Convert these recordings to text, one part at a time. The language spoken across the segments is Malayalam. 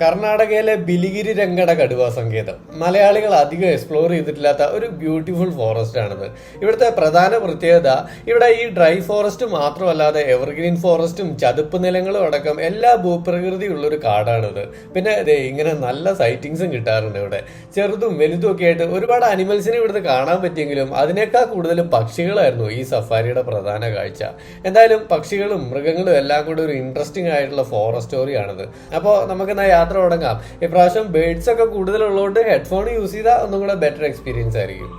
കർണാടകയിലെ ബിലിഗിരി രംഗട കടുവ സങ്കേതം. മലയാളികൾ അധികം എക്സ്പ്ലോർ ചെയ്തിട്ടില്ലാത്ത ഒരു ബ്യൂട്ടിഫുൾ ഫോറസ്റ്റ് ആണിത്. ഇവിടുത്തെ പ്രധാന പ്രത്യേകത ഇവിടെ ഈ ഡ്രൈ ഫോറസ്റ്റ് മാത്രമല്ലാതെ എവർഗ്രീൻ ഫോറസ്റ്റും ചതുപ്പ് നിലങ്ങളും അടക്കം എല്ലാ ഭൂപ്രകൃതിയുള്ള ഒരു കാടാണിത്. പിന്നെ ദേ ഇങ്ങനെ നല്ല സൈറ്റിങ്സും കിട്ടാറുണ്ട് ഇവിടെ. ചെറുതും വലുതും ഒക്കെ ആയിട്ട് ഒരുപാട് അനിമൽസിനെ ഇവിടുത്തെ കാണാൻ പറ്റിയെങ്കിലും അതിനേക്കാൾ കൂടുതൽ പക്ഷികളായിരുന്നു ഈ സഫാരിയുടെ പ്രധാന കാഴ്ച. എന്തായാലും പക്ഷികളും മൃഗങ്ങളും എല്ലാം കൂടെ ഒരു ഇൻട്രസ്റ്റിംഗ് ആയിട്ടുള്ള ഫോറസ്റ്റ് സ്റ്റോറിയാണിത് അപ്പോൾ നമുക്ക് യാത്ര തുടങ്ങാം ഇപ്രാവശ്യം ബേഡ്സ് ഒക്കെ കൂടുതലുള്ളതുകൊണ്ട് ഹെഡ്ഫോൺ യൂസ് ചെയ്താൽ ഒന്നും കൂടെ ബെറ്റർ എക്സ്പീരിയൻസ് ആയിരിക്കും.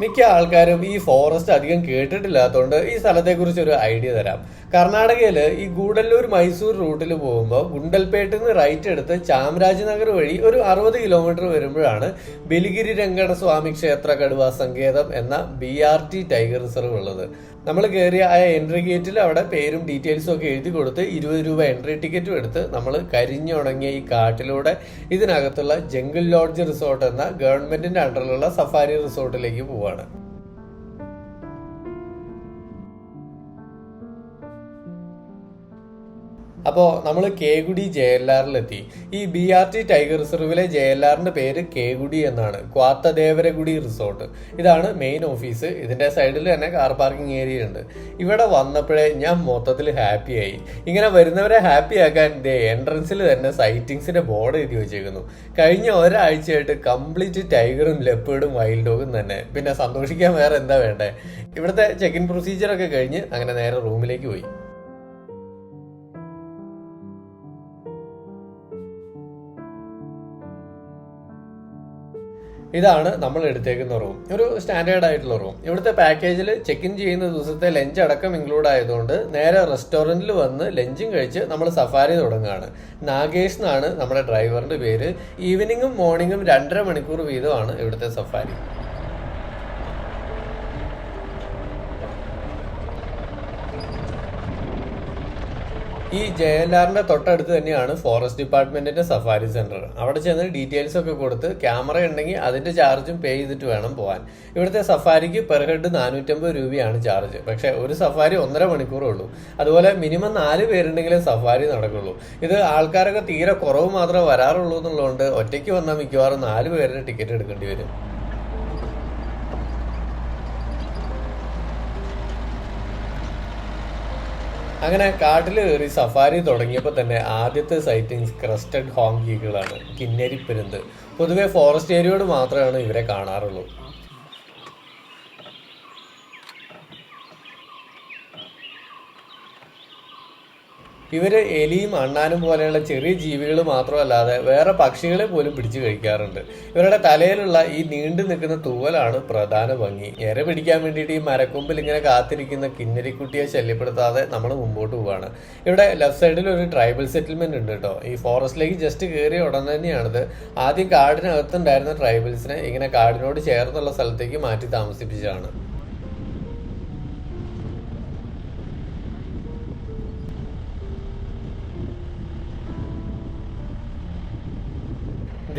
മിക്ക ആൾക്കാരും ഈ ഫോറസ്റ്റ് അധികം കേട്ടിട്ടില്ലാത്തതുകൊണ്ട് ഈ സ്ഥലത്തെക്കുറിച്ച് ഒരു ഐഡിയ തരാം. കർണാടകയിൽ ഈ ഗൂഡല്ലൂർ മൈസൂർ റൂട്ടിൽ പോകുമ്പോൾ ഗുണ്ടൽപേട്ടിൽ നിന്ന് റൈറ്റ് എടുത്ത് ചാമരാജനഗർ വഴി ഒരു അറുപത് കിലോമീറ്റർ വരുമ്പോഴാണ് ബലിഗിരി രംഗട സ്വാമി ക്ഷേത്ര കടുവ സങ്കേതം എന്ന B R T tiger reserve ഉള്ളത്. നമ്മൾ കയറിയ ആ എൻട്രി ഗേറ്റിൽ അവിടെ പേരും ഡീറ്റെയിൽസും ഒക്കെ എഴുതി കൊടുത്ത് ഇരുപത് രൂപ എൻട്രി ടിക്കറ്റും എടുത്ത് നമ്മൾ കരിഞ്ഞുണങ്ങിയ ഈ കാട്ടിലൂടെ ഇതിനകത്തുള്ള ജംഗിൾ ലോഡ്ജ് റിസോർട്ട് എന്ന ഗവൺമെന്റിന്റെ അണ്ടറിലുള്ള സഫാരി റിസോർട്ടിലേക്ക് പോവാണ്. കുറവാണ് അപ്പോൾ നമ്മൾ കേഗുഡി ജെ എൽ ആറിലെത്തി ഈ ബി ആർ ടി ടൈഗർ റിസർവിലെ ജെ എൽ ആറിന്റെ പേര് കേഗുഡി എന്നാണ്. ക്വാത്തദേവരഗുഡി റിസോർട്ട്. ഇതാണ് മെയിൻ ഓഫീസ് ഇതിന്റെ സൈഡിൽ തന്നെ കാർ പാർക്കിംഗ് ഏരിയ ഉണ്ട്. ഇവിടെ വന്നപ്പോഴേ ഞാൻ മൊത്തത്തിൽ ഹാപ്പിയായി ഇങ്ങനെ വരുന്നവരെ ഹാപ്പി ആക്കാൻ ദേ എൻട്രൻസിൽ തന്നെ സൈറ്റിങ്സിന്റെ ബോർഡ് എഴുതി വെച്ചേക്കുന്നു. കഴിഞ്ഞ ഒരാഴ്ചയായിട്ട് കംപ്ലീറ്റ് ടൈഗറും ലെപ്പേർഡും വൈൽഡ് ഡോഗും തന്നെ. പിന്നെ സന്തോഷിക്കാൻ വേറെ എന്താ വേണ്ടേ? ഇവിടുത്തെ ചെക്ക് ഇൻ പ്രൊസീജിയർ ഒക്കെ കഴിഞ്ഞ് അങ്ങനെ നേരെ റൂമിലേക്ക് പോയി. ഇതാണ് നമ്മൾ എടുത്തേക്കുന്ന റൂം ഒരു സ്റ്റാൻഡേർഡ് ആയിട്ടുള്ള റൂം ഇവിടുത്തെ പാക്കേജിൽ ചെക്ക് ഇൻ ചെയ്യുന്ന ദിവസത്തെ ലഞ്ച് അടക്കം ഇൻക്ലൂഡ് ആയതുകൊണ്ട് നേരെ റെസ്റ്റോറന്റിൽ വന്ന് ലഞ്ചും കഴിച്ച് നമ്മൾ സഫാരി തുടങ്ങുകയാണ് നാഗേഷ് എന്നാണ് നമ്മുടെ ഡ്രൈവറിന്റെ പേര്. ഈവനിങ്ങും മോർണിംഗും രണ്ടര മണിക്കൂർ വീതമാണ് ഇവിടുത്തെ സഫാരി ഈ ജെ എൽ ആറിന്റെ തൊട്ടടുത്ത് തന്നെയാണ് ഫോറസ്റ്റ് ഡിപ്പാർട്ട്മെന്റിന്റെ സഫാരി സെന്റർ അവിടെ ചെന്ന് ഡീറ്റെയിൽസ് ഒക്കെ കൊടുത്ത് ക്യാമറ ഉണ്ടെങ്കിൽ അതിന്റെ ചാർജും പേ ചെയ്തിട്ട് വേണം പോകാൻ ഇവിടുത്തെ സഫാരിക്ക് പെർ ഹെഡ് നാനൂറ്റമ്പത് രൂപയാണ് ചാർജ് പക്ഷേ ഒരു സഫാരി ഒന്നര മണിക്കൂറേ ഉള്ളൂ. അതുപോലെ മിനിമം നാല് പേരുണ്ടെങ്കിലേ സഫാരി നടക്കുള്ളൂ. ഇത് ആൾക്കാരൊക്കെ തീരെ കുറവ് മാത്രമേ വരാറുള്ളൂ എന്നുള്ളതുകൊണ്ട് ഒറ്റയ്ക്ക് വന്നാൽ മിക്കവാറും നാല് പേരുടെ ടിക്കറ്റ് എടുക്കേണ്ടി വരും. അങ്ങനെ കാട്ടിൽ കയറി സഫാരി തുടങ്ങിയപ്പോൾ തന്നെ ആദ്യത്തെ സൈറ്റിങ്സ് ക്രസ്റ്റഡ് ഹോങ്കീകളാണ് കിന്നരിപ്പെരുന്ത്. പൊതുവെ ഫോറസ്റ്റ് ഏരിയയോട് മാത്രമാണ് ഇവരെ കാണാറുള്ളൂ. ഇവർ എലിയും അണ്ണാനും പോലെയുള്ള ചെറിയ ജീവികൾ മാത്രമല്ലാതെ വേറെ പക്ഷികളെ പോലും പിടിച്ചു കഴിക്കാറുണ്ട്. ഇവരുടെ തലയിലുള്ള ഈ നീണ്ടു നിൽക്കുന്ന തൂവലാണ് പ്രധാന ഭംഗി. ഇര പിടിക്കാൻ വേണ്ടിയിട്ട് ഈ മരക്കൊമ്പിൽ ഇങ്ങനെ കാത്തിരിക്കുന്ന കിന്നരിക്കുട്ടിയെ ശല്യപ്പെടുത്താതെ നമ്മൾ മുമ്പോട്ട് പോവാണ്. ഇവിടെ ലെഫ്റ്റ് സൈഡിൽ ഒരു ട്രൈബൽ സെറ്റിൽമെന്റ് ഉണ്ട് കേട്ടോ. ഈ ഫോറസ്റ്റിലേക്ക് ജസ്റ്റ് കയറിയ ഉടൻ തന്നെയാണിത്. ആദ്യം കാടിനകത്തുണ്ടായിരുന്ന ട്രൈബൽസിനെ ഇങ്ങനെ കാടിനോട് ചേർന്നുള്ള സ്ഥലത്തേക്ക് മാറ്റി താമസിപ്പിച്ചതാണ്.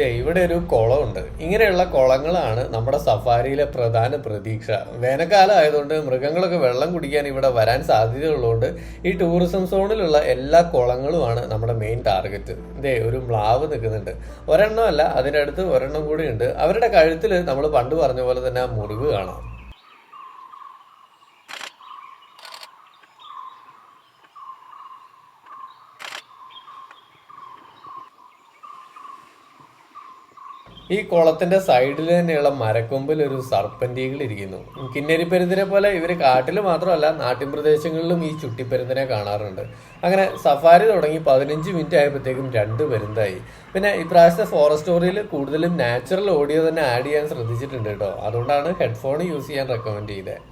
ഇവിടെ ഒരു കുളമുണ്ട്. ഇങ്ങനെയുള്ള കുളങ്ങളാണ് നമ്മുടെ സഫാരിയിലെ പ്രധാന പ്രതീക്ഷ. വേനൽക്കാലം ആയതുകൊണ്ട് മൃഗങ്ങളൊക്കെ വെള്ളം കുടിക്കാൻ ഇവിടെ വരാൻ സാധ്യതയുള്ളതുകൊണ്ട് ഈ ടൂറിസം സോണിലുള്ള എല്ലാ കുളങ്ങളുമാണ് നമ്മുടെ മെയിൻ ടാർഗറ്റ് ദേ ഒരു മ്ലാവ് നിൽക്കുന്നുണ്ട്. ഒരെണ്ണം അല്ല അതിനടുത്ത് ഒരെണ്ണം കൂടി ഉണ്ട് അവരുടെ കഴുത്തിൽ നമ്മൾ പണ്ട് പറഞ്ഞ പോലെ തന്നെ ആ മുറിവ് കാണാം. ഈ കുളത്തിന്റെ സൈഡിൽ തന്നെയുള്ള മരക്കൊമ്പിൽ ഒരു സർപ്പന്റികൾ ഇരിക്കുന്നു. കിന്നരിപ്പരുന്തിനെ പോലെ ഇവർ കാട്ടിൽ മാത്രമല്ല നാട്ടിൻ പ്രദേശങ്ങളിലും ഈ ചുട്ടിപ്പരുന്തിനെ കാണാറുണ്ട്. അങ്ങനെ സഫാരി തുടങ്ങി പതിനഞ്ച് മിനിറ്റ് ആയപ്പോഴത്തേക്കും രണ്ട് പരുന്തായി. പിന്നെ ഇപ്രാവശ്യത്തെ ഫോറസ്റ്റ് സ്റ്റോറിയിൽ കൂടുതലും നാച്ചുറൽ ഓഡിയോ തന്നെ ആഡ് ചെയ്യാൻ ശ്രദ്ധിച്ചിട്ടുണ്ട് കേട്ടോ. അതുകൊണ്ടാണ് ഹെഡ്ഫോൺ യൂസ് ചെയ്യാൻ റെക്കമെൻഡ് ചെയ്തത്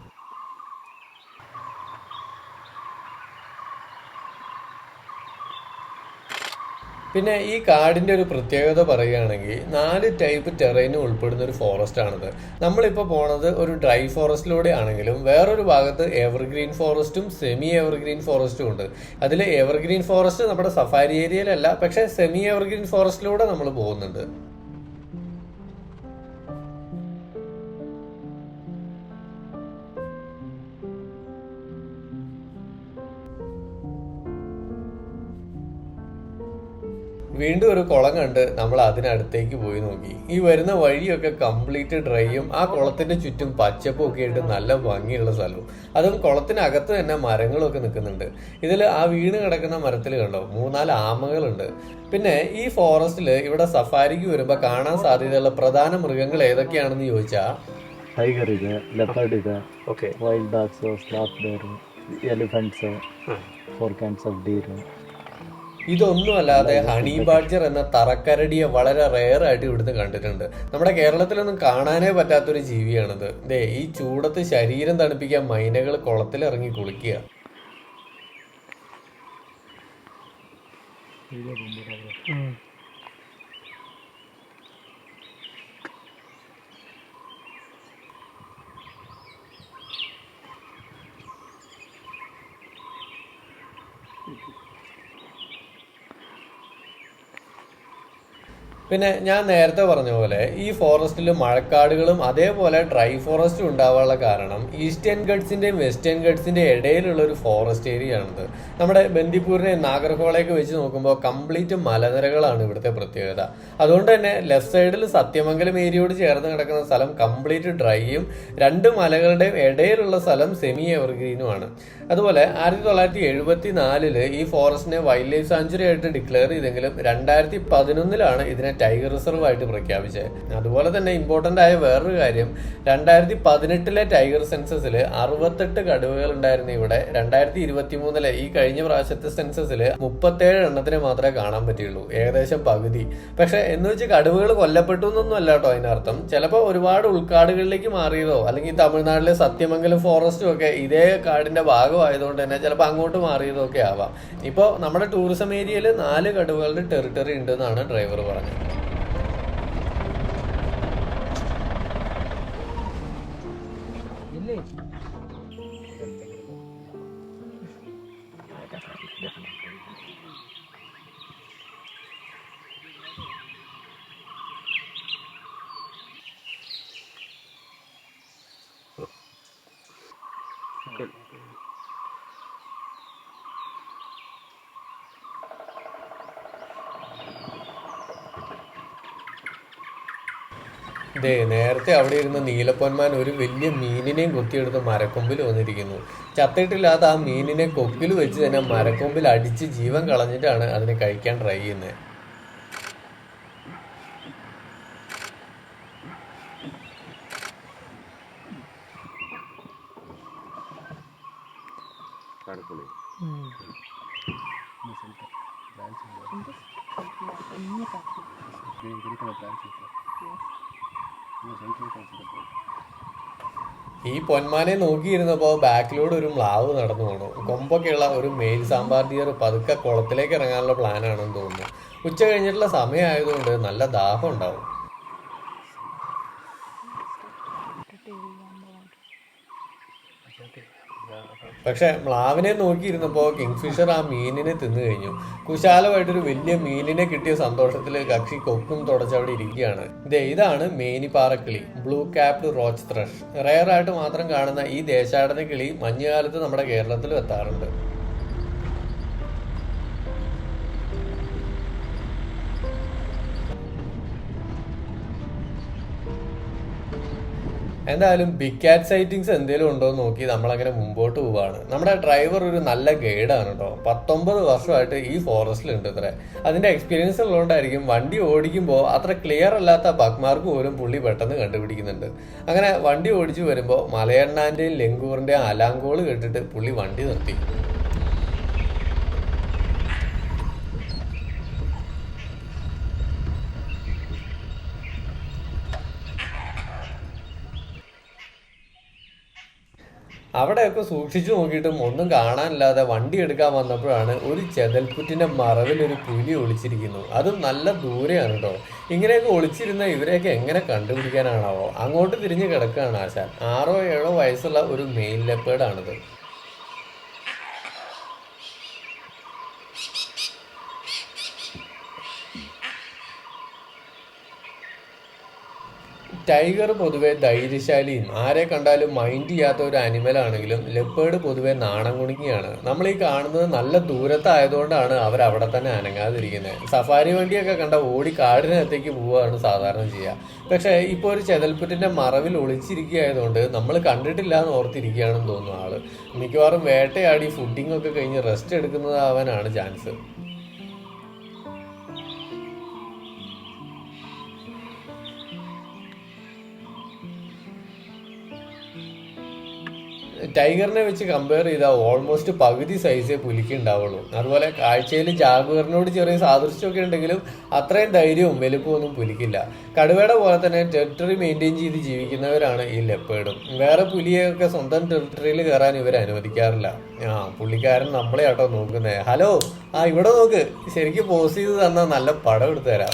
പിന്നെ ഈ കാടിന്റെ ഒരു പ്രത്യേകത പറയുകയാണെങ്കിൽ നാല് ടൈപ്പ് ടെറൈനും ഉൾപ്പെടുന്ന ഒരു ഫോറസ്റ്റ് ആണിത്. നമ്മളിപ്പോൾ പോണത് ഒരു ഡ്രൈ ഫോറസ്റ്റിലൂടെ ആണെങ്കിലും വേറൊരു ഭാഗത്ത് എവർഗ്രീൻ ഫോറസ്റ്റും സെമി എവർഗ്രീൻ ഫോറസ്റ്റും ഉണ്ട്. അതിൽ എവർഗ്രീൻ ഫോറസ്റ്റ് നമ്മുടെ സഫാരി ഏരിയയിലല്ല പക്ഷേ സെമി എവർഗ്രീൻ ഫോറസ്റ്റിലൂടെ നമ്മൾ പോകുന്നുണ്ട്. വീണ്ടും ഒരു കുളം കണ്ട് നമ്മൾ അതിനടുത്തേക്ക് പോയി നോക്കി. ഈ വരുന്ന വഴിയൊക്കെ കംപ്ലീറ്റ് ഡ്രൈയും ആ കുളത്തിന്റെ ചുറ്റും പച്ചപ്പും ഒക്കെ ആയിട്ട് നല്ല ഭംഗിയുള്ള സ്ഥലവും. അതും കുളത്തിനകത്ത് തന്നെ മരങ്ങളൊക്കെ നിൽക്കുന്നുണ്ട്. ഇതിൽ ആ വീണ് കിടക്കുന്ന മരത്തിൽ കണ്ടോ? മൂന്നാൽ ആമകളുണ്ട്. പിന്നെ ഈ ഫോറസ്റ്റിൽ ഇവിടെ സഫാരിക്ക് വരുമ്പോൾ കാണാൻ സാധ്യതയുള്ള പ്രധാന മൃഗങ്ങൾ ഏതൊക്കെയാണെന്ന് ചോദിച്ചാൽ ടൈഗർ ഇത് ലെപ്പർഡ് ഇത് wild dogs sloth bear elephants four kinds of deer deer ഇതൊന്നും അല്ലാതെ ഹണി ബാഡ്ജർ എന്ന തറക്കരടിയെ വളരെ റെയർ ആയിട്ട് ഇവിടുന്ന് കണ്ടിട്ടുണ്ട്. നമ്മുടെ കേരളത്തിലൊന്നും കാണാനേ പറ്റാത്തൊരു ജീവിയാണിത്. ദേ ഈ ചൂടത്ത് ശരീരം തണുപ്പിക്കാൻ മൈനകൾ കുളത്തിൽ ഇറങ്ങി കുളിക്കുക. പിന്നെ ഞാൻ നേരത്തെ പറഞ്ഞ പോലെ ഈ ഫോറസ്റ്റിൽ മഴക്കാടുകളും അതേപോലെ ഡ്രൈ ഫോറസ്റ്റും ഉണ്ടാവാനുള്ള കാരണം ഈസ്റ്റേൺ ഗഡ്സിന്റെയും വെസ്റ്റേൺ ഗഡ്സിന്റെയും ഇടയിലുള്ള ഒരു ഫോറസ്റ്റ് ഏരിയ ആണിത് നമ്മുടെ ബന്ദിപ്പൂരിനെ നാഗർഹോളയൊക്കെ വെച്ച് നോക്കുമ്പോൾ കംപ്ലീറ്റ് മലനിരകളാണ് ഇവിടുത്തെ പ്രത്യേകത. അതുകൊണ്ട് തന്നെ ലെഫ്റ്റ് സൈഡിൽ സത്യമംഗലം ഏരിയയോട് ചേർന്ന് കിടക്കുന്ന സ്ഥലം കംപ്ലീറ്റ് ഡ്രൈയും രണ്ട് മലകളുടെയും ഇടയിലുള്ള സ്ഥലം സെമി എവർഗ്രീനുമാണ്. അതുപോലെ ആയിരത്തി തൊള്ളായിരത്തി എഴുപത്തി നാലിൽ ഈ ഫോറസ്റ്റിനെ വൈൽഡ് ലൈഫ് സാഞ്ചുറി ആയിട്ട് ഡിക്ലെയർ ചെയ്തെങ്കിലും രണ്ടായിരത്തി പതിനൊന്നിലാണ് ഇതിനെ ടൈഗർ റിസർവ് ആയിട്ട് പ്രഖ്യാപിച്ചത് അതുപോലെ തന്നെ ഇമ്പോർട്ടന്റ് ആയ വേറൊരു കാര്യം രണ്ടായിരത്തി പതിനെട്ടിലെ ടൈഗർ സെൻസസിൽ അറുപത്തെട്ട് കടുവകൾ ഉണ്ടായിരുന്നു ഇവിടെ. രണ്ടായിരത്തി ഇരുപത്തി മൂന്നിലെ ഈ കഴിഞ്ഞ പ്രാവശ്യത്തെ സെൻസസിൽ മുപ്പത്തേഴ് എണ്ണത്തിനെ മാത്രമേ കാണാൻ പറ്റിയുള്ളൂ. ഏകദേശം പകുതി. പക്ഷെ എന്ന് വെച്ച് കടുവകൾ കൊല്ലപ്പെട്ടു എന്നൊന്നും അല്ല കേട്ടോ അതിനർത്ഥം. ചിലപ്പോൾ ഒരുപാട് ഉൾക്കാടുകളിലേക്ക് മാറിയതോ അല്ലെങ്കിൽ തമിഴ്നാട്ടിലെ സത്യമംഗലം ഫോറസ്റ്റും ഒക്കെ ഇതേ കാടിന്റെ ഭാഗമായതുകൊണ്ട് തന്നെ ചിലപ്പോൾ അങ്ങോട്ട് മാറിയതോ ഒക്കെ ആവാം. ഇപ്പോൾ നമ്മുടെ ടൂറിസം ഏരിയയിൽ നാല് കടുവകളുടെ ടെറിട്ടറി ഉണ്ടെന്നാണ് ഡ്രൈവർ പറഞ്ഞത്. ദേ നേരത്തെ അവിടെ ഇരുന്ന നീലപ്പൊന്മാൻ ഒരു വലിയ മീനിനെയും കൊത്തിയെടുത്ത് മരക്കൊമ്പിൽ വന്നിരിക്കുന്നു. ചത്തിട്ടില്ലാത്ത ആ മീനിനെ കൊക്കിൽ വെച്ച് തന്നെ മരക്കൊമ്പിൽ അടിച്ച് ജീവൻ കളഞ്ഞിട്ടാണ് അതിനെ കഴിക്കാൻ ട്രൈ ചെയ്യുന്നത് ഈ പൊന്മാനെ നോക്കിയിരുന്നപ്പോൾ ബാക്കിലൂടെ ഒരു മ്ലാവ് നടന്നു പോണു. കൊമ്പൊക്കെയുള്ള ഒരു മെയിൽ സാമ്പാർ ഡിയർ പതുക്കെ കുളത്തിലേക്ക് ഇറങ്ങാനുള്ള പ്ലാനാണെന്ന് തോന്നുന്നു. ഉച്ച കഴിഞ്ഞിട്ടുള്ള സമയമായതുകൊണ്ട് നല്ല ദാഹം ഉണ്ടാവും. പക്ഷെ മ്ലാവിനെ നോക്കിയിരുന്നപ്പോൾ കിങ്ഫിഷർ ആ മീനിനെ തിന്നു കഴിഞ്ഞു. കുശാലമായിട്ടൊരു വലിയ മീനിനെ കിട്ടിയ സന്തോഷത്തിൽ കക്ഷി കൊക്കും തുടച്ചവിടെ ഇരിക്കുകയാണ്. ദേ ഇതാണ് മേനിപ്പാറക്കിളി blue capped rock thrush. Rare ആയിട്ട് മാത്രം കാണുന്ന ഈ ദേശാടന കിളി മഞ്ഞുകാലത്ത് നമ്മുടെ കേരളത്തിലും എത്താറുണ്ട്. എന്തായാലും ബിഗ് കാറ്റ് സൈറ്റിങ്സ് എന്തെങ്കിലും ഉണ്ടോ എന്ന് നോക്കി നമ്മളങ്ങനെ മുമ്പോട്ട് പോവാണ്. നമ്മുടെ ഡ്രൈവർ ഒരു നല്ല ഗൈഡാണ് കേട്ടോ പത്തൊമ്പത് വർഷമായിട്ട് ഈ ഫോറസ്റ്റിൽ ഉണ്ട് ഇത്ര. അതിന്റെ എക്സ്പീരിയൻസ് ഉള്ളതുകൊണ്ടായിരിക്കും വണ്ടി ഓടിക്കുമ്പോൾ അത്ര ക്ലിയർ അല്ലാത്ത ബഗ്മാർക്ക് പോലും പുള്ളി പെട്ടെന്ന് കണ്ടുപിടിക്കുന്നുണ്ട്. അങ്ങനെ വണ്ടി ഓടിച്ചു വരുമ്പോൾ മലയണ്ണാന്റെയും ലെങ്കൂറിന്റെയും അലാങ്കോൾ കേട്ടിട്ട് പുള്ളി വണ്ടി നിർത്തി. അവിടെയൊക്കെ സൂക്ഷിച്ചു നോക്കിയിട്ടും ഒന്നും കാണാനില്ലാതെ വണ്ടി എടുക്കാൻ വന്നപ്പോഴാണ് ഒരു ചെതൽപ്പുറ്റിന്റെ മറവിൽ ഒരു പുലി ഒളിച്ചിരിക്കുന്നു. അതും നല്ല ദൂരെയാണ് കേട്ടോ ഇങ്ങനെയൊക്കെ ഒളിച്ചിരുന്ന ഇവരെയൊക്കെ എങ്ങനെ കണ്ടുപിടിക്കാനാണാവോ? അങ്ങോട്ട് തിരിഞ്ഞ് കിടക്കുകയാണ് ആശാൻ. ആറോ ഏഴോ വയസ്സുള്ള ഒരു മെയിൻ ലെപ്പേർഡാണിത്. ടൈഗർ പൊതുവെ ധൈര്യശാലിയും ആരെ കണ്ടാലും മൈൻഡ് ചെയ്യാത്ത ഒരു അനിമൽ ആണെങ്കിലും ലെപ്പേർഡ് പൊതുവെ നാണം കുണിക്കുകയാണ്. നമ്മൾ ഈ കാണുന്നത് നല്ല ദൂരത്തായതുകൊണ്ടാണ് അവർ അവിടെ തന്നെ അനങ്ങാതിരിക്കുന്നത്. സഫാരി വണ്ടിയൊക്കെ കണ്ട ഓടി കാടിനകത്തേക്ക് പോവുകയാണ് സാധാരണ ചെയ്യുക. പക്ഷേ ഇപ്പോൾ ഒരു ചെതൽപ്പുറ്റിന്റെ മറവിൽ ഒളിച്ചിരിക്കുകയായതുകൊണ്ട് നമ്മൾ കണ്ടിട്ടില്ല എന്ന് ഓർത്തിരിക്കുകയാണെന്ന് തോന്നുന്നു ആൾ. മിക്കവാറും വേട്ടയാടി ഫുഡിംഗ് ഒക്കെ കഴിഞ്ഞ് റെസ്റ്റ് എടുക്കുന്നതാവാനാണ് ചാൻസ്. ടൈഗറിനെ വെച്ച് കമ്പയർ ചെയ്താൽ ഓൾമോസ്റ്റ് പകുതി സൈസേ പുലിക്ക് ഉണ്ടാവുള്ളൂ. അതുപോലെ കാഴ്ചയിൽ ജാഗുവറിനോട് ചെറിയ സാദൃശ്യമൊക്കെ ഉണ്ടെങ്കിലും അത്രയും ധൈര്യവും വലുപ്പവും ഒന്നും പുലിക്കില്ല. കടുവയുടെ പോലെ തന്നെ ടെറിട്ടറി മെയിന്റെയിൻ ചെയ്ത് ജീവിക്കുന്നവരാണ് ഈ ലെപ്പേഡും വേറെ പുലിയൊക്കെ സ്വന്തം ടെറിട്ടറിയിൽ കയറാൻ ഇവർ അനുവദിക്കാറില്ല. ആ പുള്ളിക്കാരൻ നമ്മളെ ആട്ടോ നോക്കുന്നത് ഹലോ ആ ഇവിടെ നോക്ക്. ശരിക്കും പോസ് ചെയ്ത് തന്നാൽ നല്ല പടം എടുത്തു തരാം.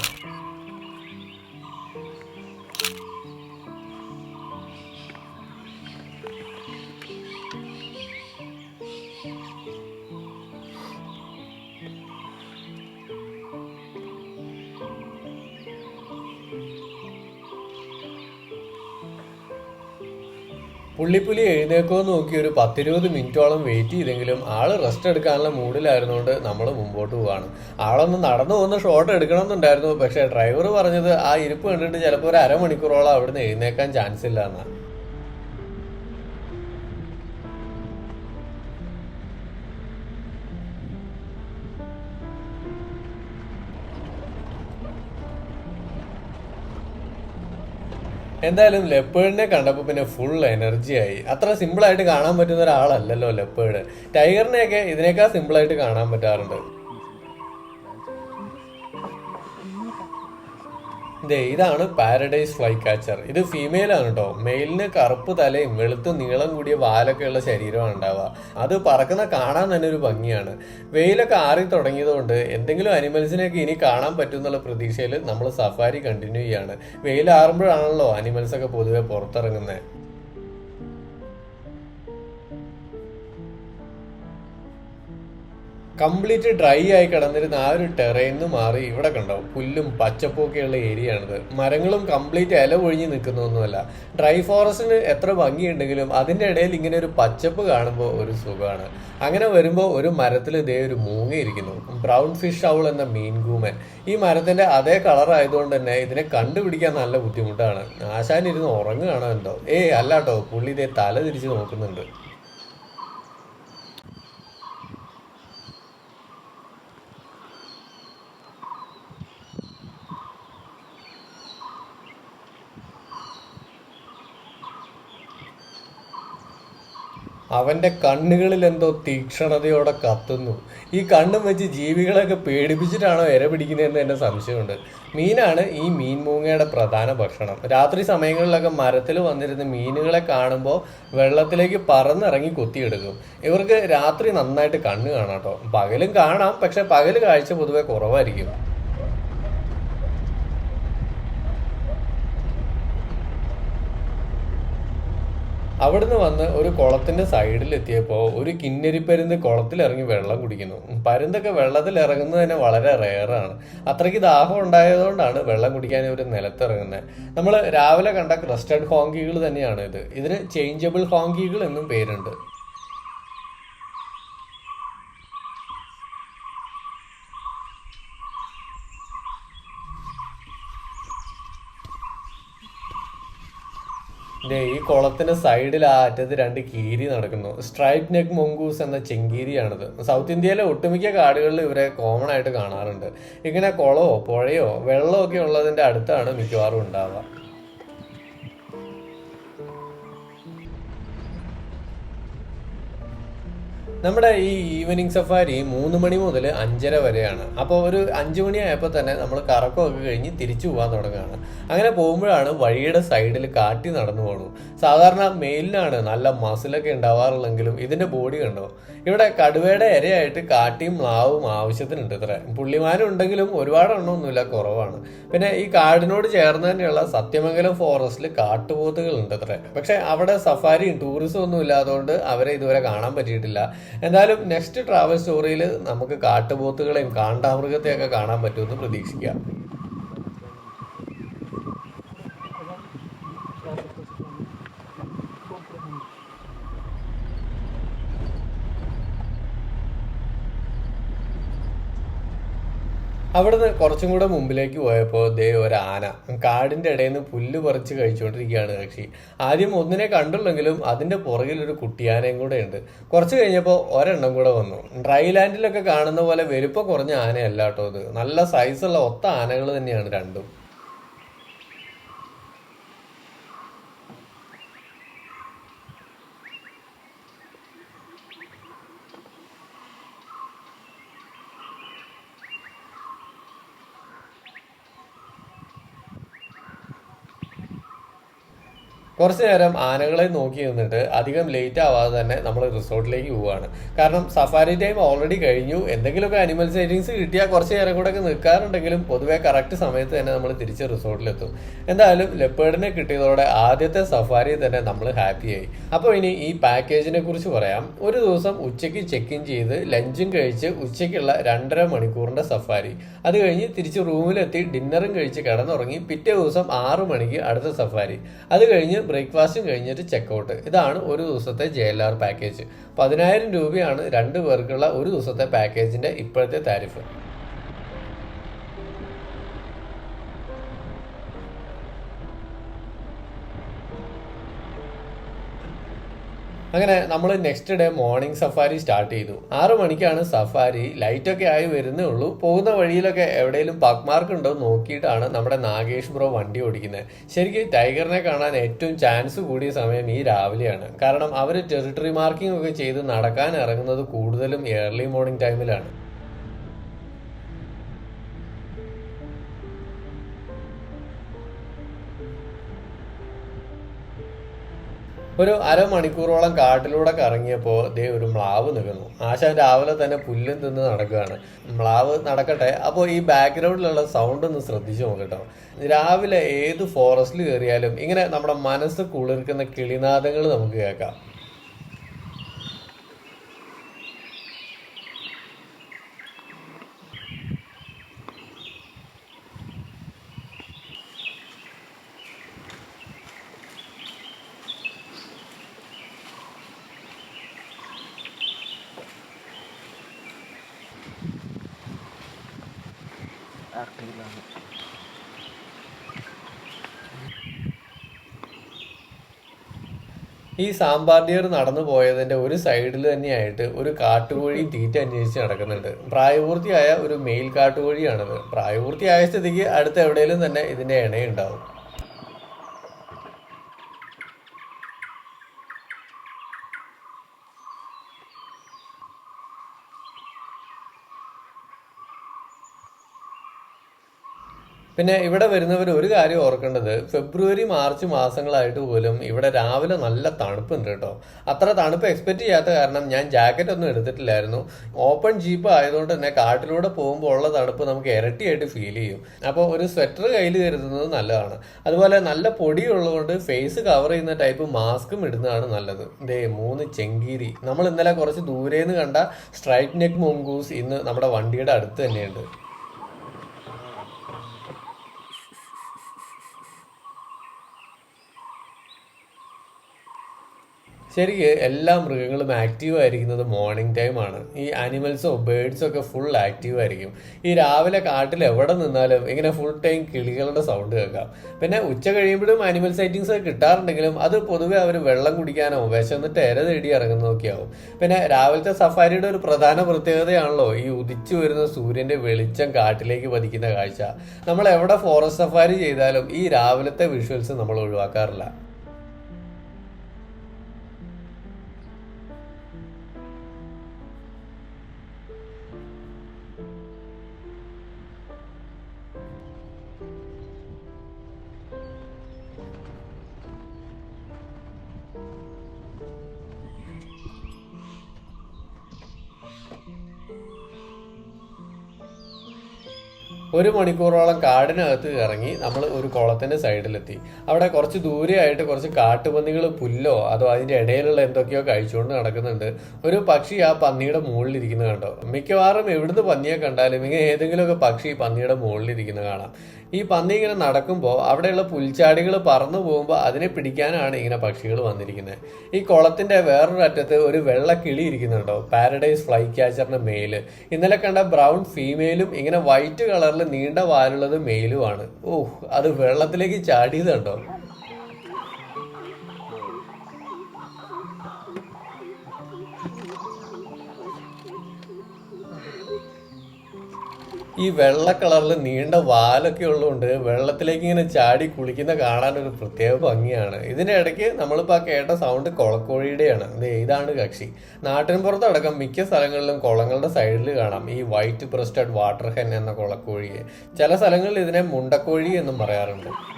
പുള്ളിപ്പുലി എഴുന്നേക്കോ നോക്കി ഒരു പത്തിരുപത് മിനിറ്റോളം വെയിറ്റ് ചെയ്തെങ്കിലും ആൾ റെസ്റ്റ് എടുക്കാനുള്ള മൂഡിലായിരുന്നുകൊണ്ട് നമ്മൾ മുമ്പോട്ട് പോവാണ്. ആളൊന്ന് നടന്നു പോകുന്ന ഷോട്ട് എടുക്കണമെന്നുണ്ടായിരുന്നു. പക്ഷേ ഡ്രൈവർ പറഞ്ഞത് ആ ഇരിപ്പ് കണ്ടിട്ട് ചിലപ്പോൾ ഒരു അരമണിക്കൂറോളം അവിടുന്ന് എഴുന്നേക്കാൻ ചാൻസ് ഇല്ല എന്നാ എന്തായാലും ലെപ്പേഡിനെ കണ്ടപ്പോൾ പിന്നെ ഫുൾ എനർജി ആയി. അത്ര സിമ്പിൾ ആയിട്ട് കാണാൻ പറ്റുന്ന ഒരാളല്ലല്ലോ ലെപ്പേഡ്. ടൈഗറിനെയൊക്കെ ഇതിനേക്കാൾ സിമ്പിൾ ആയിട്ട് കാണാൻ പറ്റാറുണ്ട്. ദേ ഇതാണ് പാരഡൈസ് ഫ്ലൈ കാച്ചർ ഇത് ഫീമെയിൽ ആണ് കേട്ടോ മെയിലിന് കറുപ്പ് തലയും വെളുത്ത് നീളം കൂടിയ വാലൊക്കെ ഉള്ള ശരീരമാണ് ഉണ്ടാവുക. അത് പറക്കുന്ന കാണാൻ തന്നെ ഒരു ഭംഗിയാണ്. വെയിലൊക്കെ ആറി തുടങ്ങിയതുകൊണ്ട് എന്തെങ്കിലും അനിമൽസിനെയൊക്കെ ഇനി കാണാൻ പറ്റും എന്നുള്ള പ്രതീക്ഷയിൽ നമ്മൾ സഫാരി കണ്ടിന്യൂ ചെയ്യാണ്. വെയിൽ ആറുമ്പോഴാണല്ലോ അനിമൽസ് ഒക്കെ പൊതുവെ പുറത്തിറങ്ങുന്നത്. കംപ്ലീറ്റ് ഡ്രൈ ആയി കിടന്നിരുന്ന ആ ഒരു ടെറൈന്ന് മാറി ഇവിടെ കണ്ടോ? പുല്ലും പച്ചപ്പൊക്കെയുള്ള ഏരിയ ആണിത്. മരങ്ങളും കംപ്ലീറ്റ് ഇല ഒഴിഞ്ഞ് നിൽക്കുന്നൊന്നുമല്ല. ഡ്രൈ ഫോറസ്റ്റിന് എത്ര ഭംഗിയുണ്ടെങ്കിലും അതിന്റെ ഇടയിൽ ഇങ്ങനെ ഒരു പച്ചപ്പ് കാണുമ്പോൾ ഒരു സുഖമാണ്. അങ്ങനെ വരുമ്പോൾ ഒരു മരത്തിൽ ഇതേ ഒരു മൂങ്ങ ഇരിക്കുന്നു ബ്രൗൺ ഫിഷ് ഔൾ എന്ന മീൻ കൂമൻ. ഈ മരത്തിന്റെ അതേ കളർ ആയതുകൊണ്ട് തന്നെ ഇതിനെ കണ്ടുപിടിക്കാൻ നല്ല ബുദ്ധിമുട്ടാണ്. ആശാൻ ഇരുന്ന് ഉറങ്ങുകയാണോ എന്തോ? ഏയ് അല്ലാട്ടോ പുള്ളി ഇതേ തല തിരിച്ച് നോക്കുന്നുണ്ട്. അവന്റെ കണ്ണുകളിൽ എന്തോ തീക്ഷണതയോടെ കത്തുന്നു. ഈ കണ്ണും വെച്ച് ജീവികളെയൊക്കെ പേടിപ്പിച്ചിട്ടാണോ ഇര പിടിക്കുന്നതെന്ന് എന്റെ സംശയമുണ്ട്. മീനാണ് ഈ മീൻ മൂങ്ങയുടെ പ്രധാന ഭക്ഷണം. രാത്രി സമയങ്ങളിലൊക്കെ മരത്തിൽ വന്നിരുന്ന മീനുകളെ കാണുമ്പോൾ വെള്ളത്തിലേക്ക് പറന്നിറങ്ങി കൊത്തിയെടുക്കും. ഇവർക്ക് രാത്രി നന്നായിട്ട് കണ്ണ് കാണാം കേട്ടോ. പകലും കാണാം പക്ഷെ പകൽ കാഴ്ച പൊതുവെ കുറവായിരിക്കും. അവിടുന്ന് വന്ന് ഒരു കുളത്തിന്റെ സൈഡിൽ എത്തിയപ്പോൾ ഒരു കിന്നരി പരുന്ത് കുളത്തിൽ ഇറങ്ങി വെള്ളം കുടിക്കുന്നു. പരുന്തൊക്കെ വെള്ളത്തിൽ ഇറങ്ങുന്നത് തന്നെ വളരെ റെയറാണ് അത്രയ്ക്ക് ദാഹം ഉണ്ടായതുകൊണ്ടാണ് വെള്ളം കുടിക്കാൻ ഇവർ നിലത്തിറങ്ങുന്നത് നമ്മൾ രാവിലെ കണ്ട ക്രസ്റ്റഡ് ഹോങ്കികൾ തന്നെയാണ് ഇത്. ഇതിന് ചേഞ്ചബിൾ ഹോങ്കികൾ എന്നും പേരുണ്ട്. ഈ കുളത്തിന്റെ സൈഡിൽ ആ അറ്റത്ത് രണ്ട് കീരി നടക്കുന്നു. സ്ട്രൈറ്റ് നെക്ക് മൊങ്കൂസ് എന്ന ചെങ്കീരിയാണിത്. സൗത്ത് ഇന്ത്യയിലെ ഒട്ടുമിക്ക കാടുകളിൽ ഇവരെ കോമൺ ആയിട്ട് കാണാറുണ്ട്. ഇങ്ങനെ കുളമോ പുഴയോ വെള്ളമോ ഒക്കെ ഉള്ളതിന്റെ അടുത്താണ് മിക്കവാറും ഉണ്ടാവുക. നമ്മുടെ ഈ ഈവനിങ് സഫാരി മൂന്ന് മണി മുതൽ അഞ്ചര വരെയാണ്. അപ്പോൾ ഒരു അഞ്ചു മണിയായപ്പോൾ തന്നെ നമ്മൾ കറക്കമൊക്കെ കഴിഞ്ഞ് തിരിച്ചു പോകാൻ തുടങ്ങുകയാണ്. അങ്ങനെ പോകുമ്പോഴാണ് വഴിയുടെ സൈഡിൽ കാട്ടി നടന്നു പോകുന്നത് സാധാരണ മെയിലിനാണ് നല്ല മസിലൊക്കെ ഉണ്ടാവാറുള്ളെങ്കിലും ഇതിന്റെ ബോഡി കണ്ടോ? ഇവിടെ കടുവയുടെ ഇരയായിട്ട് കാട്ടിയും മ്ലാവും ആവശ്യത്തിനുണ്ട് ഇത്ര. പുള്ളിമാനും ഉണ്ടെങ്കിലും ഒരുപാട് എണ്ണമൊന്നുമില്ല കുറവാണ്. പിന്നെ ഈ കാടിനോട് ചേർന്ന് തന്നെയുള്ള സത്യമംഗലം ഫോറസ്റ്റിൽ കാട്ടുപോത്തുകൾ ഉണ്ട് ഇത്ര. പക്ഷെ അവിടെ സഫാരിയും ടൂറിസം ഒന്നും ഇല്ലാത്തതുകൊണ്ട് അവരെ ഇതുവരെ കാണാൻ പറ്റിയിട്ടില്ല. എന്തായാലും നെക്സ്റ്റ് ട്രാവൽ സ്റ്റോറിയിൽ നമുക്ക് കാട്ടുപോത്തുകളെയും കാണ്ടാമൃഗത്തെയൊക്കെ കാണാൻ പറ്റുമെന്ന് പ്രതീക്ഷിക്കാം. അവിടുന്ന് കുറച്ചും കൂടെ മുമ്പിലേക്ക് പോയപ്പോൾ ദേ ഒരു ആന കാടിന്റെ ഇടയിൽ നിന്ന് പുല്ല് പറിച്ച് കഴിച്ചുകൊണ്ടിരിക്കുകയാണ് കക്ഷി. ആദ്യം ഒന്നിനെ കണ്ടുള്ളെങ്കിലും അതിന്റെ പുറകിൽ ഒരു കുട്ടിയാനയും കൂടെ ഉണ്ട്. കുറച്ച് കഴിഞ്ഞപ്പോൾ ഒരെണ്ണം കൂടെ വന്നു. ഡ്രൈ ലാൻഡിലൊക്കെ കാണുന്ന പോലെ വലുപ്പം കുറഞ്ഞ ആനയല്ല കേട്ടോ ഇത്. നല്ല സൈസുള്ള ഒത്ത ആനകൾ തന്നെയാണ് രണ്ടും. കുറച്ച് നേരം ആനകളെ നോക്കി നിന്നിട്ട് അധികം ലേറ്റ് ആവാതെ തന്നെ നമ്മൾ റിസോർട്ടിലേക്ക് പോവുകയാണ് കാരണം സഫാരി ടൈം ഓൾറെഡി കഴിഞ്ഞു. എന്തെങ്കിലുമൊക്കെ അനിമൽ സൈറ്റിങ്സ് കിട്ടിയാൽ കുറച്ച് നേരം കൂടെ ഒക്കെ നിൽക്കാറുണ്ടെങ്കിലും പൊതുവെ കറക്റ്റ് സമയത്ത് തന്നെ നമ്മൾ തിരിച്ച് റിസോർട്ടിലെത്തും. എന്തായാലും ലെപ്പേർഡിനെ കിട്ടിയതോടെ ആദ്യത്തെ സഫാരി തന്നെ നമ്മൾ ഹാപ്പിയായി അപ്പോൾ ഇനി ഈ പാക്കേജിനെ കുറിച്ച് പറയാം. ഒരു ദിവസം ഉച്ചയ്ക്ക് ചെക്ക് ഇൻ ചെയ്ത് ലഞ്ചും കഴിച്ച് ഉച്ചയ്ക്കുള്ള രണ്ടര മണിക്കൂറിന്റെ സഫാരി. അത് കഴിഞ്ഞ് തിരിച്ച് റൂമിലെത്തി ഡിന്നറും കഴിച്ച് കിടന്നുറങ്ങി പിറ്റേ ദിവസം ആറു മണിക്ക് അടുത്ത സഫാരി. അത് കഴിഞ്ഞ് ബ്രേക്ക്ഫാസ്റ്റും കഴിഞ്ഞിട്ട് ചെക്കൗട്ട്. ഇതാണ് ഒരു ദിവസത്തെ ജെ എൽ ആർ പാക്കേജ് പതിനായിരം രൂപയാണ് രണ്ട് പേർക്കുള്ള ഒരു ദിവസത്തെ പാക്കേജിന്റെ ഇപ്പോഴത്തെ താരിഫ് അങ്ങനെ നമ്മൾ next day morning safari start ചെയ്തു. ആറു മണിക്കാണ് സഫാരി ലൈറ്റ് ഒക്കെ ആയി വരുന്നേ ഉള്ളൂ. പോകുന്ന വഴിയിലൊക്കെ എവിടെയെങ്കിലും പാക് മാർക്ക് ഉണ്ടോ നോക്കിയിട്ടാണ് നമ്മുടെ നാഗേഷ് ബ്രോ വണ്ടി ഓടിക്കുന്നത് ശരിക്കും ടൈഗറിനെ കാണാൻ ഏറ്റവും ചാൻസ് കൂടിയ സമയം ഈ രാവിലെയാണ്. കാരണം അവർ ടെറിട്ടറി മാർക്കിംഗ് ഒക്കെ ചെയ്ത് നടക്കാൻ ഇറങ്ങുന്നത് കൂടുതലും ഏർലി മോർണിംഗ് ടൈമിലാണ് ഒരു അരമണിക്കൂറോളം കാട്ടിലൂടെ കറങ്ങിയപ്പോൾ ദേ ഒരു മ്ലാവ് നിൽക്കുന്നു. ആശാൻ രാവിലെ തന്നെ പുല്ലും തിന്ന് നടക്കുകയാണ്. മ്ലാവ് നടക്കട്ടെ. അപ്പോൾ ഈ ബാക്ക്ഗ്രൗണ്ടിലുള്ള സൗണ്ട് ഒന്ന് ശ്രദ്ധിച്ചു നോക്കട്ടോ. രാവിലെ ഏത് ഫോറസ്റ്റിൽ കയറിയാലും ഇങ്ങനെ നമ്മുടെ മനസ്സ് കുളിർക്കുന്ന കിളിനാദങ്ങൾ നമുക്ക് കേൾക്കാം. ആർട്ടിലാണ് ഈ സാമ്പാർഡിയർ നടന്നു പോയതിന്റെ ഒരു സൈഡിൽ തന്നെയായിട്ട് ഒരു കാട്ടുകോഴി തീറ്റ അന്വേഷിച്ച് നടക്കുന്നുണ്ട്. പ്രായപൂർത്തിയായ ഒരു മെയിൽ കാട്ടുകോഴിയാണത് പ്രായപൂർത്തിയായ സ്ഥിതിക്ക് അടുത്ത് എവിടെയെങ്കിലും തന്നെ ഇതിന്റെ ഇണയുണ്ടാവും. പിന്നെ ഇവിടെ വരുന്നവർ ഒരു കാര്യം ഓർക്കേണ്ടത്. ഫെബ്രുവരി മാർച്ച് മാസങ്ങളായിട്ട് പോലും ഇവിടെ രാവിലെ നല്ല തണുപ്പുണ്ട് കേട്ടോ. അത്ര തണുപ്പ് എക്സ്പെക്ട് ചെയ്യാത്ത കാരണം ഞാൻ ജാക്കറ്റ് ഒന്നും എടുത്തിട്ടില്ലായിരുന്നു. ഓപ്പൺ ജീപ്പ് ആയതുകൊണ്ട് തന്നെ കാട്ടിലൂടെ പോകുമ്പോൾ ഉള്ള തണുപ്പ് നമുക്ക് ഇരട്ടിയായിട്ട് ഫീൽ ചെയ്യും. അപ്പോൾ ഒരു സ്വെറ്റർ കയ്യിൽ കരുതുന്നത് നല്ലതാണ്. അതുപോലെ നല്ല പൊടി ഉള്ളതുകൊണ്ട് ഫേസ് കവർ ചെയ്യുന്ന ടൈപ്പ് മാസ്കും ഇടുന്നതാണ് നല്ലത്. ദേ മൂന്ന് ചെങ്കീരി. നമ്മൾ ഇന്നലെ കുറച്ച് ദൂരെ നിന്ന് കണ്ട സ്ട്രൈറ്റ് നെക്ക് മോങ്കൂസ് ഇന്ന് നമ്മുടെ വണ്ടിയുടെ അടുത്ത് തന്നെയുണ്ട്. ശരിക്ക് എല്ലാ മൃഗങ്ങളും ആക്റ്റീവ് ആയിരിക്കുന്നത് മോർണിംഗ് ടൈമാണ് ഈ ആനിമൽസോ ബേർഡ്സോ ഒക്കെ ഫുൾ ആക്റ്റീവ് ആയിരിക്കും. ഈ രാവിലെ കാട്ടിൽ എവിടെ നിന്നാലും ഇങ്ങനെ ഫുൾ ടൈം കിളികളുടെ സൗണ്ട് കേൾക്കാം. പിന്നെ ഉച്ച കഴിയുമ്പോഴും ആനിമൽ സൈറ്റിങ്സ് ഒക്കെ കിട്ടാറുണ്ടെങ്കിലും അത് പൊതുവെ അവർ വെള്ളം കുടിക്കാനോ വിശന്നിട്ട് എര തേടി ഇറങ്ങുന്നതൊക്കെയാവും പിന്നെ രാവിലത്തെ സഫാരിയുടെ ഒരു പ്രധാന പ്രത്യേകതയാണല്ലോ ഈ ഉദിച്ചു വരുന്ന സൂര്യന്റെ വെളിച്ചം കാട്ടിലേക്ക് പതിക്കുന്ന കാഴ്ച. നമ്മൾ എവിടെ ഫോറസ്റ്റ് സഫാരി ചെയ്താലും ഈ രാവിലത്തെ വിഷ്വൽസ് നമ്മൾ ഒഴിവാക്കാറില്ല. ഒരു മണിക്കൂറോളം കാടിനകത്ത് ഇറങ്ങി നമ്മൾ ഒരു കുളത്തിന്റെ സൈഡിലെത്തി. അവിടെ കുറച്ച് ദൂരെയായിട്ട് കുറച്ച് കാട്ടുപന്നികൾ പുല്ലോ അതോ അതിന്റെ ഇടയിലുള്ള എന്തൊക്കെയോ കഴിച്ചുകൊണ്ട് നടക്കുന്നുണ്ട്. ഒരു പക്ഷി ആ പന്നിയുടെ മുകളിലിരിക്കുന്നത് കണ്ടോ? മിക്കവാറും എവിടുന്ന് പന്നിയെ കണ്ടാലും ഇങ്ങനെ ഏതെങ്കിലുമൊക്കെ പക്ഷി പന്നിയുടെ മുകളിലിരിക്കുന്നത് കാണാം. ഈ പന്നി ഇങ്ങനെ നടക്കുമ്പോൾ അവിടെയുള്ള പുൽച്ചാടികൾ പറന്നു പോകുമ്പോൾ അതിനെ പിടിക്കാനാണ് ഇങ്ങനെ പക്ഷികൾ വന്നിരിക്കുന്നത്. ഈ കുളത്തിന്റെ വേറൊരു അറ്റത്ത് ഒരു വെള്ള കിളി ഇരിക്കുന്നുണ്ടോ? പാരഡൈസ് ഫ്ലൈ ക്യാച്ചറിന്റെ മെയിൽ ഇന്നലെ കണ്ട ബ്രൗൺ ഫീമെയിലും ഇങ്ങനെ വൈറ്റ് കളറിൽ നീണ്ട വാലുള്ളത് മെയിലുമാണ് ഓഹ് അത് വെള്ളത്തിലേക്ക് ചാടിയത് ഈ വെള്ള കളറിൽ നീണ്ട വാലൊക്കെ ഉള്ളതുകൊണ്ട് വെള്ളത്തിലേക്ക് ഇങ്ങനെ ചാടി കുളിക്കുന്ന കാണാൻ ഒരു പ്രത്യേക ഭംഗിയാണ്. ഇതിനിടയ്ക്ക് നമ്മളിപ്പോൾ ആ കേട്ട സൗണ്ട് കുളക്കോഴിയുടെയാണ്. ഇതാണ് കക്ഷി. നാട്ടിൻ പുറത്തടക്കം മിക്ക സ്ഥലങ്ങളിലും കുളങ്ങളുടെ സൈഡിൽ കാണാം. ഈ വൈറ്റ് ബ്രസ്റ്റഡ് വാട്ടർ ഹെൻ എന്ന കുളക്കോഴിയെ. ചില സ്ഥലങ്ങളിൽ ഇതിനെ മുണ്ടക്കോഴി എന്നും പറയാറുണ്ട്.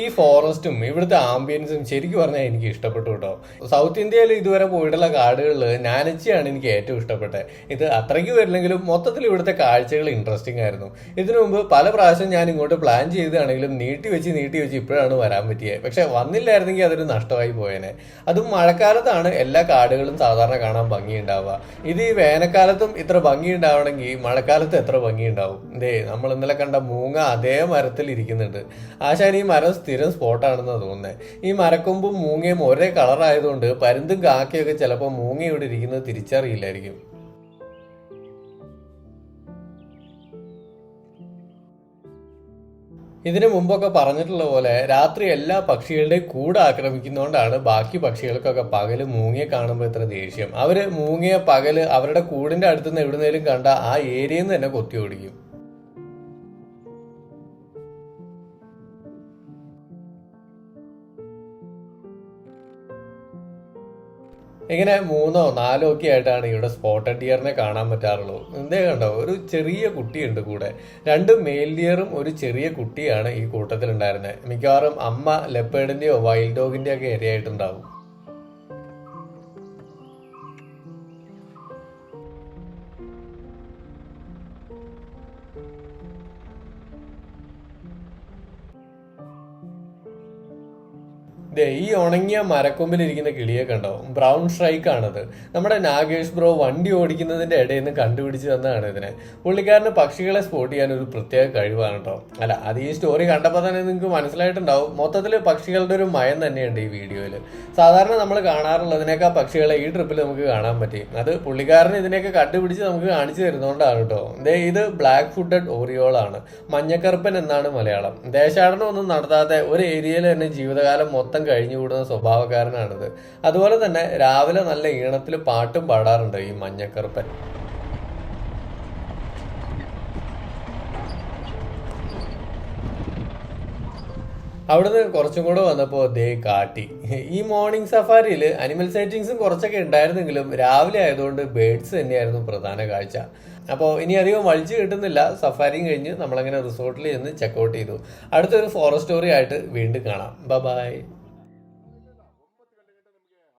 ഈ ഫോറസ്റ്റും ഇവിടുത്തെ ആംബിയൻസും ശരിക്കും പറഞ്ഞാൽ എനിക്ക് ഇഷ്ടപ്പെട്ടു കേട്ടോ. സൗത്ത് ഇന്ത്യയിൽ ഇതുവരെ പോയിട്ടുള്ള കാടുകളിൽ നാനച്ചിയാണ് എനിക്ക് ഏറ്റവും ഇഷ്ടപ്പെട്ടത്. ഇത് അത്രയ്ക്ക് വരില്ലെങ്കിലും മൊത്തത്തിൽ ഇവിടുത്തെ കാഴ്ചകൾ ഇൻട്രസ്റ്റിംഗ് ആയിരുന്നു. ഇതിനു മുമ്പ് പല പ്രാവശ്യം ഞാൻ ഇങ്ങോട്ട് പ്ലാൻ ചെയ്തതാണെങ്കിലും നീട്ടി വെച്ച് നീട്ടി വെച്ച് ഇപ്പോഴാണ് വരാൻ പറ്റിയത് പക്ഷെ വന്നില്ലായിരുന്നെങ്കിൽ അതൊരു നഷ്ടമായി പോയേനെ. അതും മഴക്കാലത്താണ് എല്ലാ കാടുകളും സാധാരണ കാണാൻ ഭംഗിയുണ്ടാവുക. ഇത് ഈ വേനൽക്കാലത്തും ഇത്ര ഭംഗി ഉണ്ടാവണമെങ്കിൽ മഴക്കാലത്ത് എത്ര ഭംഗി ഉണ്ടാവും ദേ നമ്മൾ ഇന്നലെ കണ്ട മൂങ്ങ അതേ മരത്തിൽ ഇരിക്കുന്നുണ്ട്. ആശാൻ ഈ മരം സ്ഥിരം സ്പോട്ടാണെന്ന് തോന്നുന്നത് ഈ മരക്കൊമ്പും മൂങ്ങയും ഒരേ കളറായതുകൊണ്ട് പരുന്തും കാക്കയൊക്കെ ചിലപ്പോൾ മൂങ്ങയോട് ഇരിക്കുന്നത് തിരിച്ചറിയില്ലായിരിക്കും. ഇതിനു മുമ്പൊക്കെ പറഞ്ഞിട്ടുള്ള പോലെ രാത്രി എല്ലാ പക്ഷികളുടെയും കൂടെ ആക്രമിക്കുന്നതുകൊണ്ടാണ് ബാക്കി പക്ഷികൾക്കൊക്കെ പകൽ മൂങ്ങയെ കാണുമ്പോൾ ഇത്ര ദേഷ്യം. അവർ മൂങ്ങയെ പകൽ അവരുടെ കൂടിന്റെ അടുത്തുനിന്ന് എവിടുന്നേലും കണ്ട ആ ഏരിയയിൽ നിന്ന് തന്നെ കൊത്തി ഓടിക്കും. ഇങ്ങനെ മൂന്നോ നാലോ ഒക്കെ ആയിട്ടാണ് ഇവിടെ സ്പോട്ടഡ് ഡിയറിനെ കാണാൻ പറ്റാറുള്ളൂ എന്തേ കണ്ടോ? ഒരു ചെറിയ കുട്ടിയുണ്ട് കൂടെ. രണ്ട് മെയിൽ ഡിയറും ഒരു ചെറിയ കുട്ടിയാണ് ഈ കൂട്ടത്തിലുണ്ടായിരുന്നത് മിക്കവാറും അമ്മ ലെപ്പേഡിന്റെയോ വൈൽഡ് ഡോഗിന്റെയോ ഒക്കെ ഇരയായിട്ടുണ്ടാവും ഈ ഉണങ്ങിയ മരക്കൊമ്പിൽ ഇരിക്കുന്ന കിളിയെ കണ്ടോ? ബ്രൗൺ സ്ട്രൈക്ക് ആണത് നമ്മുടെ നാഗേഷ് ബ്രോ വണ്ടി ഓടിക്കുന്നതിന്റെ ഇടയിൽ നിന്ന് കണ്ടുപിടിച്ച് തന്നതാണ് ഇതിനെ. പുള്ളിക്കാരന് പക്ഷികളെ സ്പോട്ട് ചെയ്യാൻ ഒരു പ്രത്യേക കഴിവാണ് കേട്ടോ അല്ല അത് ഈ സ്റ്റോറി കണ്ടപ്പോൾ തന്നെ നിങ്ങൾക്ക് മനസ്സിലായിട്ടുണ്ടാവും. മൊത്തത്തിൽ പക്ഷികളുടെ ഒരു മയം തന്നെയുണ്ട് ഈ വീഡിയോയിൽ സാധാരണ നമ്മൾ കാണാറുള്ളതിനേക്കാൾ പക്ഷികളെ ഈ ട്രിപ്പിൽ നമുക്ക് കാണാൻ പറ്റി. അത് പുള്ളിക്കാരൻ ഇതിനെയൊക്കെ കണ്ടുപിടിച്ച് നമുക്ക് കാണിച്ചു തരുന്നതുകൊണ്ടാണ് കേട്ടോ ഇത് ബ്ലാക്ക് ഫുഡഡ് ആണ്. മഞ്ഞക്കറുപ്പൻ എന്നാണ് മലയാളം. ദേശാടനം ഒന്നും നടത്താതെ ഒരു ഏരിയയിൽ തന്നെ ജീവിതകാലം മൊത്തം കഴിഞ്ഞുകൂടുന്ന സ്വഭാവക്കാരനാണിത്. അതുപോലെ തന്നെ രാവിലെ നല്ല ഈണത്തിൽ പാട്ടും പാടാറുണ്ട് ഈ മഞ്ഞക്കറുപ്പൻ. അവിടുന്ന് കുറച്ചും കൂടെ വന്നപ്പോൾ ദേ കാട്ടി. ഈ മോർണിംഗ് സഫാരിയിൽ അനിമൽ സൈറ്റിങ്സും കുറച്ചൊക്കെ ഉണ്ടായിരുന്നെങ്കിലും രാവിലെ ആയതുകൊണ്ട് ബേഡ്സ് തന്നെയായിരുന്നു പ്രധാന കാഴ്ച. അപ്പോൾ ഇനി അധികം വഴിച്ചു കിട്ടുന്നില്ല. സഫാരിയും കഴിഞ്ഞ് നമ്മളങ്ങനെ റിസോർട്ടിൽ ചെന്ന് ചെക്കൗട്ട് ചെയ്തു. അടുത്തൊരു ഫോറസ്റ്റ് സ്റ്റോറി ആയിട്ട് വീണ്ടും കാണാം. ബ